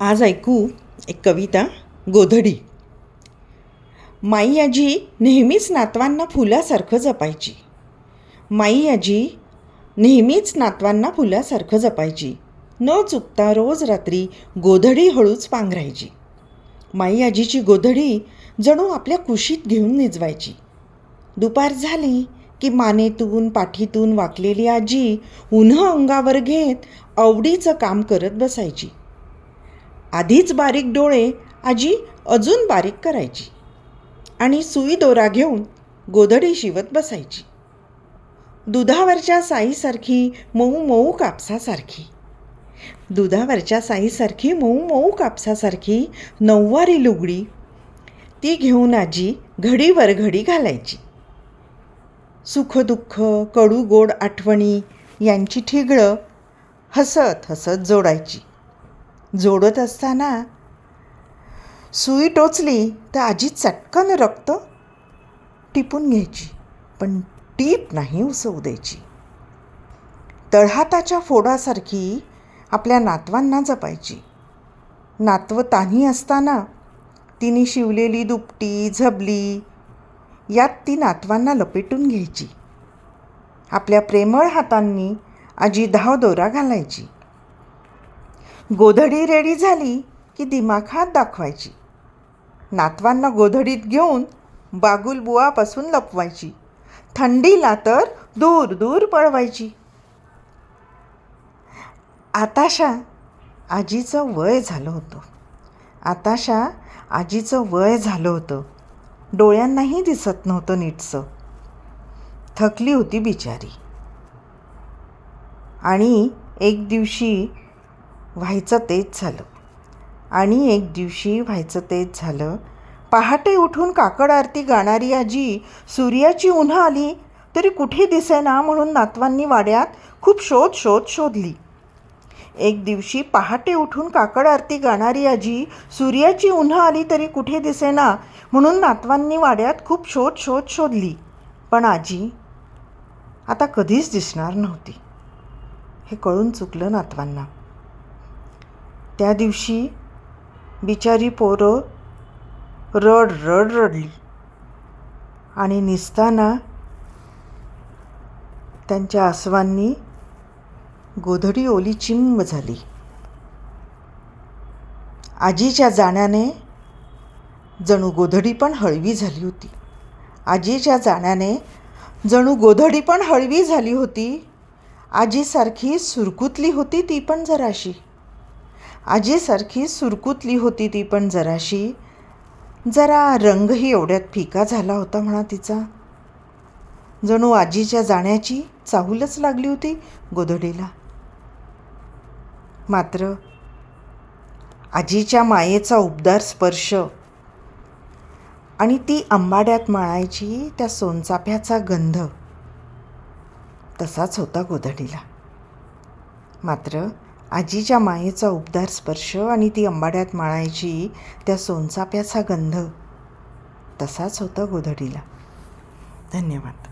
आज ऐकू एक कविता गोधडी. माई आजी नेहमीच नातवांना फुलासारखं जपायची. माई आजी नेहमीच नातवांना फुलासारखं जपायची. न चुकता रोज रात्री गोधडी हळूच पांघरायची. माई आजीची गोधडी जणू आपल्या कुशीत घेऊन निजवायची. दुपार झाली की मानेतून पाठीतून वाकलेली आजी उन्हं अंगावर घेत आवडीचं काम करत बसायची. आधीच बारीक डोळे आजी अजून बारीक करायची. आणि सुई दोरा घेऊन गोधडी शिवत बसायची. दुधावरच्या साईसारखी मऊ मऊ कापसासारखी. दुधावरच्या साईसारखी मऊ मऊ कापसासारखी नऊवारी लुगडी ती घेऊन आजी घडीवर घडी घालायची. सुखदुःख कडू गोड आठवणी यांची ठिगळं हसत हसत जोडायची. जोडत असताना सुई टोचली तर आजी चटकन रक्त टिपून घ्यायची पण टीप नाही उसवू द्यायची. तळहाताच्या फोडासारखी आपल्या नातवांना जपायची. नातवं तान्ही असताना तिने शिवलेली दुपटी झबली यात ती नातवांना लपेटून घ्यायची. आपल्या प्रेमळ हातांनी आजी धाव दोरा घालायची. गोधडी रेडी झाली की दिमाग हात दाखवायची. नातवांना गोधडीत घेऊन बागुलबुवापासून लपवायची. थंडीला तर दूर दूर पळवायची. आताशा आजीचं वय झालं होतं. आताशा आजीचं वय झालं होतं. डोळ्यांनाही दिसत नव्हतं नीटसं. थकली होती बिचारी. आणि एक दिवशी व्हायचं तेच झालं. आणि एक दिवशी व्हायचं तेच झालं. पहाटे उठून काकड आरती गाणारी आजी सूर्याची उन्हा आली तरी कुठे दिसेना म्हणून नातवांनी वाड्यात खूप शोध शोध शोधली. एक दिवशी पहाटे उठून काकड आरती गाणारी आजी सूर्याची उन्हा आली तरी कुठे दिसेना म्हणून नातवांनी वाड्यात खूप शोध शोध शोधली. पण आजी आता कधीच दिसणार नव्हती. हे कळून चुकलं नातवांना. त्या दिवशी बिचारी पोरं रड रड रडली. आणि निसताना त्यांच्या आसवांनी गोधडी ओली चिंब झाली. आजीच्या जाण्याने जणू गोधडी पण हळवी झाली होती. आजीच्या जाण्याने जणू गोधडी पण हळवी झाली होती. आजीसारखी सुरकुतली होती ती पण जराशी. आजीसारखी सुरकुतली होती ती पण जराशी. जरा रंगही एवढ्यात फिका झाला होता म्हणा तिचा. जणू आजीच्या जाण्याची चाहूलच लागली होती गोधडीला. मात्र आजीच्या मायेचा उबदार स्पर्श आणि ती आंबाड्यात माळायची त्या सोनचाफ्याचा गंध तसाच होता गोधडीला. मात्र आजीच्या मायेचा उबदार स्पर्श आणि ती अंबाड्यात माळायची त्या सोनचाप्याचा गंध. तसाच होता गोधडीला. धन्यवाद.